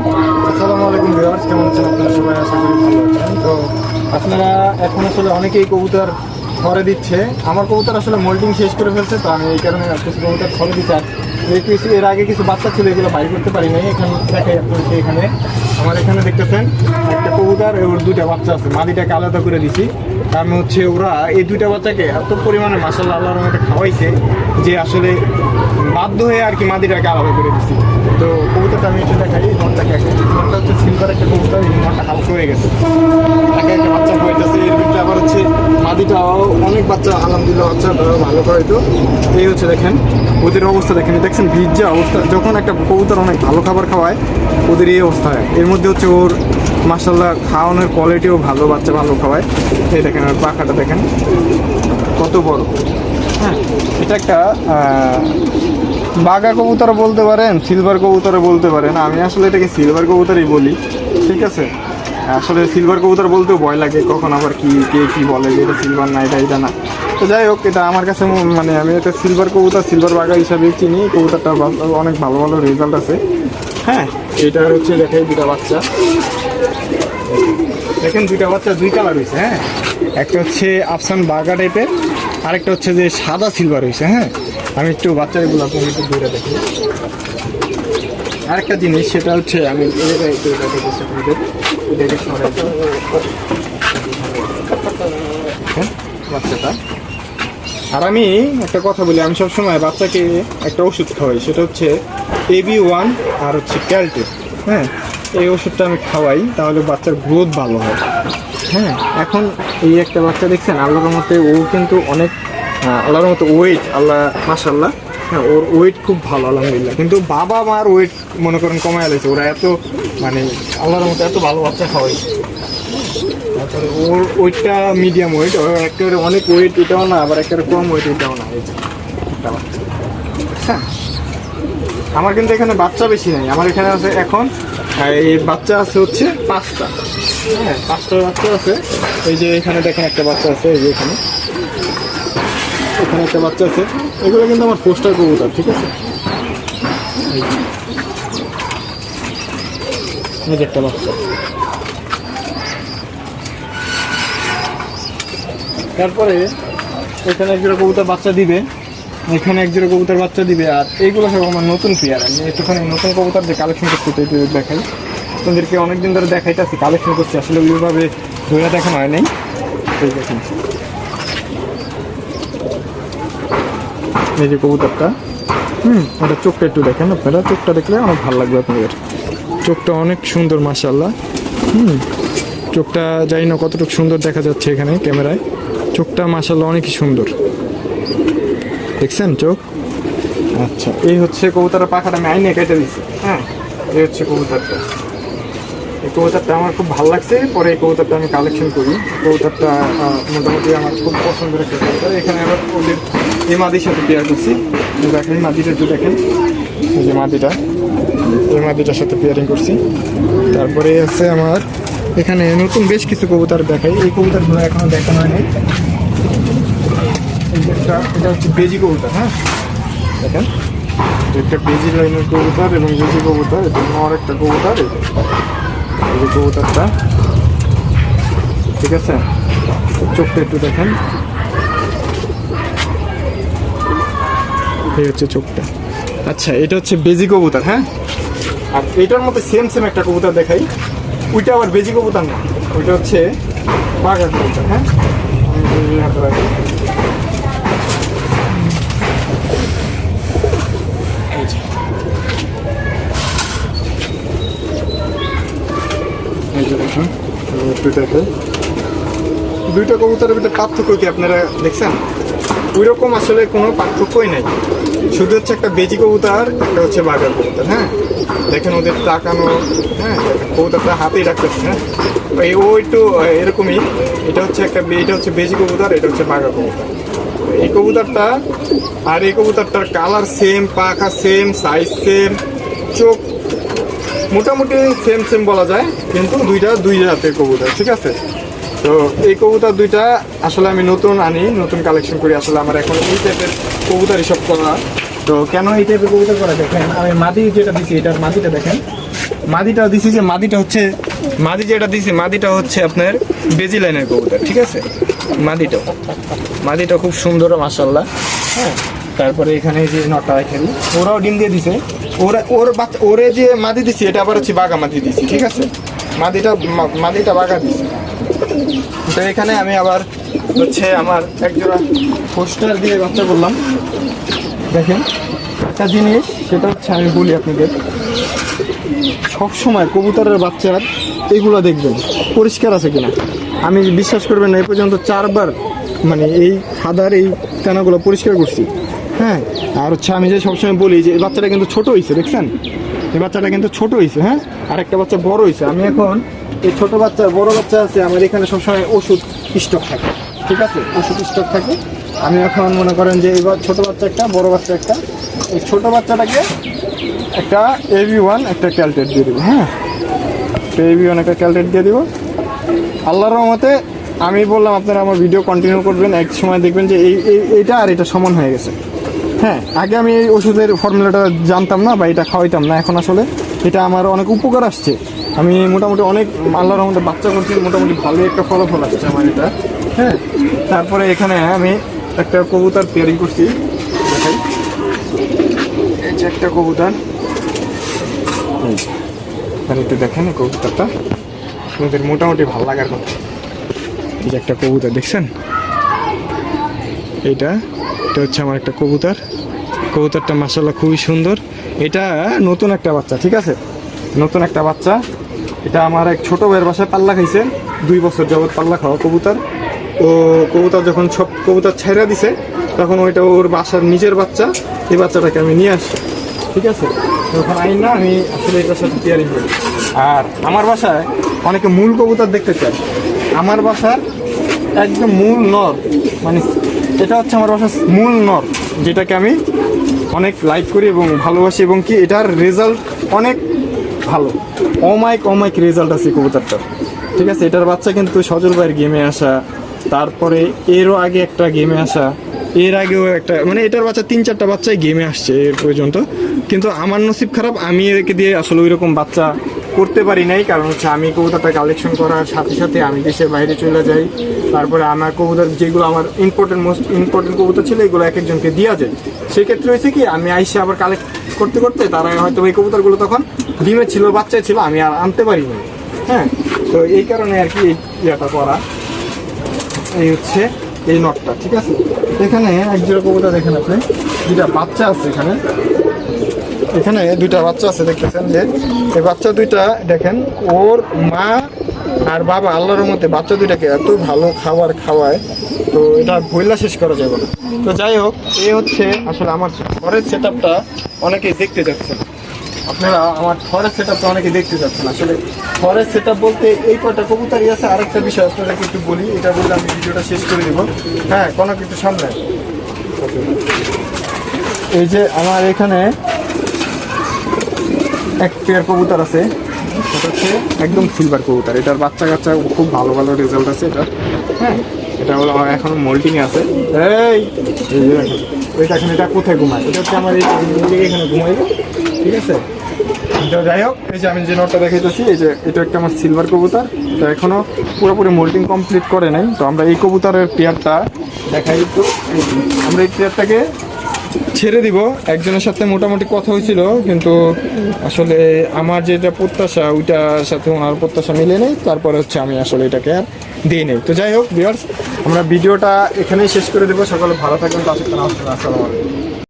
আসসালামু আলাইকুম কেমন আপনারা তো আপনারা এখন আসলে অনেকেই কবুতর ছড়ে দিচ্ছে। আমার কবুতর আসলে মোল্টিং শেষ করে ফেলছে, তো আমি এই কারণে কিছু কবুতর দিতে এই কিছু এর আগে কিছু বাচ্চা ছিল, এগুলো বাইর করতে পারি নাই। এখানে দেখাই আপনাদেরকে এখানে। আমার এখানে দেখতেছেন, একটা কবুতর, ওর দুইটা বাচ্চা আছে। মাদিটাকে আলাদা করে দিছি। কারণ হচ্ছে ওরা, এই দুইটা বাচ্চাকে এত পরিমাণে মাসাল্লাহ আল্লাহর মধ্যে খাওয়াইছে যে আসলে বাধ্য হয়ে আর কি মাদিটাকে আলাদা করে দিছি। তো কবুতরটা আমি এটা দেখাই ঘরটাকে ঘরটা হচ্ছে সিলভার একটা কবুতর, এই ঘরটা হালকা হয়ে গেছে। একে একটা বাচ্চা হইতেছে এর ভিতরে আবার হচ্ছে মাদিটাও অনেক বাচ্চা, আলহামদুলিল্লাহ বাচ্চা ভালো করে তো এই হচ্ছে দেখেন, ওদের অবস্থা দেখেন দেখছেন ভিজা অবস্থা। যখন একটা কবুতর অনেক ভালো খাবার খাওয়ায়, ওদের এই অবস্থা হয়। এর মধ্যে হচ্ছে ওর মাসাল্লাহ খাওয়ানোর কোয়ালিটিও ভালো, বাচ্চা ভালো খাওয়ায়। এই দেখেন, ওর পাখাটা দেখেন। কত বড়। হ্যাঁ এটা একটা বাঘা কবুতর বলতে পারেন সিলভার কবুতর বলতে পারেন। আমি আসলে এটাকে সিলভার কবুতরই বলি। ঠিক আছে? আসলে সিলভার কবুতর বলতেও ভয় লাগে কখন আবার কি, কে কি বলে, যে এটা সিলভার না, এটা এটা না। তো যাই হোক, এটা আমার কাছে মানে আমি এটা সিলভার কবুতর সিলভার বাঘা হিসাবে চিনি। কবুতরটা অনেক ভালো ভালো রেজাল্ট আছে। হ্যাঁ এটা হচ্ছে দেখাই দুটা বাচ্চা। দেখেন দুইটা বাচ্চা, দুই কালার হয়েছে হ্যাঁ। একটা হচ্ছে আফসান বাগা টাইপের আরেকটা হচ্ছে যে সাদা সিলভার হয়েছে হ্যাঁ। আমি একটু বাচ্চাগুলো আপনাকে একটু দূরে দেখি। আরেকটা জিনিস, সেটা হচ্ছে আমি আপনাদের হ্যাঁ, বাচ্চাটা আর আমি একটা কথা বলি আমি সবসময় বাচ্চাকে একটা ওষুধ খাওয়াই সেটা হচ্ছে এবি ওয়ান আর হচ্ছে ক্যালটে হ্যাঁ এই ওষুধটা আমি খাওয়াই তাহলে বাচ্চার গ্রোথ ভালো হয় হ্যাঁ এখন এই একটা বাচ্চা দেখছেন আল্লাহর মতে ও কিন্তু অনেক আল্লাহর মতো ওয়েট আল্লাহ মাসাল্লাহ হ্যাঁ ওর ওয়েট খুব ভালো, আলহামদুলিল্লাহ। কিন্তু বাবা মার ওয়েট মনে করেন, কমায় আলাইছে ওরা এত মানে আল্লাহর মতো এত ভালো বাচ্চা খাওয়াই তারপরে ওর ওয়েটটা মিডিয়াম ওয়েট ওর একটা অনেক ওয়েট এটাও না, আবার একেবারে কম ওয়েট এটাও না। একটা হ্যাঁ। আমার কিন্তু এখানে বাচ্চা বেশি নেই। আমার এখানে আছে এখন এই বাচ্চা আছে হচ্ছে পাঁচটা। হ্যাঁ পাঁচটা বাচ্চা আছে। এই যে এখানে দেখেন একটা বাচ্চা আছে, এই যে এখানে। এখানে একটা বাচ্চা আছে। এগুলো কিন্তু আমার পোস্টার কবুতর, ঠিক আছে? একটা বাচ্চা। তারপরে এখানে একজোড়া কবুতর বাচ্চা দিবে। এখানে একজোড়া কবুতর বাচ্চা দিবে। আর এইগুলো সব আমার নতুন পেয়ার। আমি একটুখানি নতুন কবুতর যে কালেকশন করতে দেখাই। তোমাদেরকে অনেকদিন ধরে দেখাইতেছি কালেকশন করছি। আসলে ওইভাবে ধরে দেখানো হয় নাই। এই দেখেন। এই যে কবুতরটা হুম ওটা চোখটা একটু দেখেন আপনারা চোখটা দেখলে অনেক ভালো লাগবে আপনাদের। চোখটা অনেক সুন্দর মাসাল্লাহ হুম চোখটা জানি না কতটুকু সুন্দর দেখা যাচ্ছে এখানে ক্যামেরায়। চোখটা মাসাল্লাহ অনেকই সুন্দর। দেখছেন চোখ? আচ্ছা এই হচ্ছে কবুতরের পাখাটা আমি আইনে কেটে দিচ্ছি হ্যাঁ এই হচ্ছে কবুতরটা। এই কবুতরটা আমার খুব ভালো লাগছে। পরে এই কবুতরটা আমি কালেকশন করি। কবুতরটা মোটামুটি আমার খুব পছন্দের একটা কবুতর। এখানে আবার ওদের এই মাদির সাথে পেয়ার করছি। দেখেন মাদিটা একটু দেখেন। এই যে মাদিটা। এই মাদিটার সাথে পেয়ারিং করছি। তারপরে আছে আমার, এখানে নতুন বেশ কিছু কবুতর দেখাই। এই কবুতরগুলো এখনও দেখানো হয়নি। একটা, এটা হচ্ছে বেজি কবুতর হ্যাঁ? দেখেন। এটা বেজি লাইনের কবুতর এবং বেজি কবুতর। এটা নর একটা কবুতর। এই যে। ঠিক আছে? চোখটা একটু দেখেন। এই হচ্ছে চোখটা। আচ্ছা এটা হচ্ছে বেজি কবুতর হ্যাঁ? আর এটার মধ্যে সেম সেম একটা কবুতর দেখাই। ওইটা আবার বেজি কবুতর না, ওইটা হচ্ছে বাঘা কবুতর হ্যাঁ? দুইটা কবুতরের ভিতরে পার্থক্য কি আপনারা দেখছেন? ওই রকম আসলে কোনো পার্থক্যই নাই। শুধু হচ্ছে একটা বেজি কবুতর, একটা হচ্ছে বাঘার কবুতর হ্যাঁ? দেখেন ওদের তাকানো হ্যাঁ? কবুতরটা হাতেই রাখতেছে হ্যাঁ? এই ও একটু এরকমই। এটা হচ্ছে একটা এটা হচ্ছে বেজি কবুতর, এটা হচ্ছে বাঘা কবুতর। এই কবুতরটা, আর এই কবুতরটার কালার সেম পাখা সেম সাইজ সেম চোখ মোটামুটি সেম সেম বলা যায়, কিন্তু দুইটা দুই জাতের কবুতর, ঠিক আছে? তো এই কবুতর দুইটা আসলে আমি নতুন আনি, নতুন কালেকশন করি। আসলে আমার এখন এই টাইপের কবুতর এসব করা। তো কেন এই টাইপের কবুতর করা? দেখেন, আমি মাদি যেটা দিচ্ছি এটার মাদিটা দেখেন। মাদিটা দিছি যে মাদিটা হচ্ছে, মাদি যেটা দিছি, মাদিটা হচ্ছে আপনার বেজি লাইনের কবুতর, ঠিক আছে? মাদিটাও মাদিটা খুব সুন্দর মাসাল্লাহ হ্যাঁ? তারপরে এখানে যে নটা এখানে, ওরাও ডিম দিয়ে দিছে। ওরা, ওর বাচ্চা, ওরে যে মাদি দিছি, এটা আবার হচ্ছে বাঘা মাদি দিছি, ঠিক আছে? মাদিটা মাদিটা বাঘা দিছি। তো এখানে আমি আবার হচ্ছে আমার একজোড়া পোস্টার দিয়ে বাচ্চা বললাম দেখেন, একটা জিনিস, সেটা হচ্ছে আমি বলি আপনাদের। সবসময় কবুতরের বাচ্চার এগুলো দেখবেন, পরিষ্কার আছে কিনা। আমি বিশ্বাস করবেন না এই পর্যন্ত চারবার মানে এই খাদার এই টানাগুলো পরিষ্কার করছি। হ্যাঁ আর হচ্ছে আমি যে সবসময় বলি যে এই বাচ্চাটা কিন্তু ছোট হয়েছে দেখছেন? এই বাচ্চাটা কিন্তু ছোট হয়েছে হ্যাঁ? আর একটা বাচ্চা বড় হয়েছে আমি এখন এই ছোট বাচ্চা, বড় বাচ্চা আছে আমার এখানে সবসময় ওষুধ স্টক থাকে, ঠিক আছে? ওষুধ স্টক থাকে। আমি এখন মনে করেন যে এবার ছোট বাচ্চা একটা, বড় বাচ্চা একটা। এই ছোট বাচ্চাটাকে একটা এবি ওয়ান একটা ক্যালটেট দিয়ে দেবো হ্যাঁ? একটা এবি ওয়ান একটা ক্যালটেট দিয়ে দেবো। আল্লাহর রহমতে আমি বললাম, আপনারা আমার ভিডিও কন্টিনিউ করবেন, এক সময় দেখবেন যে এই- এইটা আর এটা সমান হয়ে গেছে। হ্যাঁ আগে আমি এই ওষুধের ফর্মুলাটা জানতাম না বা এটা খাওয়াইতাম না। এখন আসলে এটা আমার অনেক উপকার আসছে। আমি মোটামুটি অনেক আল্লাহর রহমতে বাচ্চা করছি, মোটামুটি ভালো একটা ফলাফল আসছে আমার এটা। হ্যাঁ তারপরে এখানে আমি একটা কবুতার তৈরি করছি। দেখাই। এই যে একটা কবুতার। যে। একটু দেখেন কবুতরটা। আপনাদের মোটামুটি ভালো লাগার কথা। এই যে একটা কবুতর, দেখছেন? এইটা এটা হচ্ছে আমার একটা কবুতর। কবুতরটা মাসাল্লাহ খুবই সুন্দর। এটা নতুন একটা বাচ্চা, ঠিক আছে? নতুন একটা বাচ্চা। এটা আমার এক ছোট ভাইয়ের বাসায় পাল্লা খাইছে। দুই বছর যাবত পাল্লা খাওয়া কবুতর। তো কবুতর যখন সব কবুতর ছেড়ে দিছে, তখন ওইটা ওর বাসার নিজের বাচ্চা। এই বাচ্চাটাকে আমি নিয়ে আসি, ঠিক আছে? তখন আইন না, আমি আসলে এটার সাথে তৈরি করি আর আমার বাসায় অনেকে মূল কবুতর দেখতে চায়। আমার বাসার একদম মূল নর মানে এটা হচ্ছে আমার বাসার মূল নর, যেটাকে আমি অনেক লাইক করি এবং ভালোবাসি এবং কি এটার রেজাল্ট অনেক ভালো। অমাইক অমাইক রেজাল্ট আছে কবুতরটা ঠিক আছে, এটার বাচ্চা কিন্তু সজল ভাইয়ের গেমে আসা, তারপরে এরও আগে একটা গেমে আসা, এর আগেও একটা মানে এটার বাচ্চা তিন চারটা বাচ্চাই গেমে আসছে এর পর্যন্ত। কিন্তু আমার নসিব খারাপ, আমি একে দিয়ে আসলে ওই রকম বাচ্চা করতে পারি নাই, কারণ হচ্ছে আমি কবুতরটা কালেকশন করার সাথে সাথে আমি দেশের বাইরে চলে যাই। তারপরে আমার কবুতর যেগুলো আমার ইম্পর্টেন্ট মোস্ট ইম্পর্টেন্ট কবুতর ছিল, এগুলো এক একজনকে দেওয়া যায়। সেক্ষেত্রে হয়েছে কি, আমি আইসে আবার কালেক্ট করতে করতে তারা হয়তো ওই কবুতরগুলো তখন ডিমে ছিল বাচ্চায় ছিল, আমি আর আনতে পারি পারিনি হ্যাঁ তো এই কারণে আর কি এই ইয়েটা করা। এই হচ্ছে এই নটটা ঠিক আছে? এখানে এক কবুতর দেখেন আপনি দুটা বাচ্চা আছে এখানে। এখানে দুইটা বাচ্চা আছে, দেখতেছেন যে এই বাচ্চা দুইটা, দেখেন, ওর মা আর বাবা আল্লাহর মধ্যে বাচ্চা দুইটাকে এত ভালো খাবার খাওয়ায়, তো এটা বইলা শেষ করা যাবে না। তো যাই হোক, এ হচ্ছে আসলে আমার ঘরের সেট আপটা অনেকেই দেখতে যাচ্ছেন। আপনারা আমার ফরেস্ট সেট আপটা অনেকে দেখতে যাচ্ছেন। আসলে ফরেস্ট সেট বলতে এই কটা কবুতারই আছে, আরেকটা বিষয় আপনাদেরকে একটু বলি, এটা বললে আমি ভিডিওটা শেষ করে দেবো। হ্যাঁ কোনো কিছু সামনে। এই যে আমার এখানে এক পেয়ার কবুতর আছে। সেটা হচ্ছে একদম সিলভার কবুতর। এটার বাচ্চা কাচ্চা খুব ভালো ভালো রেজাল্ট আছে এটা হ্যাঁ এটা হলো এখন মোল্টিং আছে। এই যে এখন এটা কোথায় ঘুমায়? এটা হচ্ছে আমার এই এখানে ঘুমাইবে ঠিক আছে? তো যাই হোক, এই যে আমি যে নোটটা দেখাইতেছি, এই যে এটা একটা আমার সিলভার কবুতর। তো এখনও পুরোপুরি মোল্টিং কমপ্লিট করে নাই। তো আমরা এই কবুতরের পেয়ারটা দেখাই তো আমরা এই পেয়ারটাকে ছেড়ে দিব। একজনের সাথে মোটামুটি কথা হয়েছিল, কিন্তু আসলে আমার যেটা প্রত্যাশা, ওইটার সাথে ওনার প্রত্যাশা মিলে নেই। তারপরে হচ্ছে আমি আসলে এটাকে আর দিই নেই। তো যাই হোক বিয়ার্স আমরা ভিডিওটা এখানেই শেষ করে দেবো। সকলে ভালো থাকবেন তার সাথে আসসালামু আলাইকুম।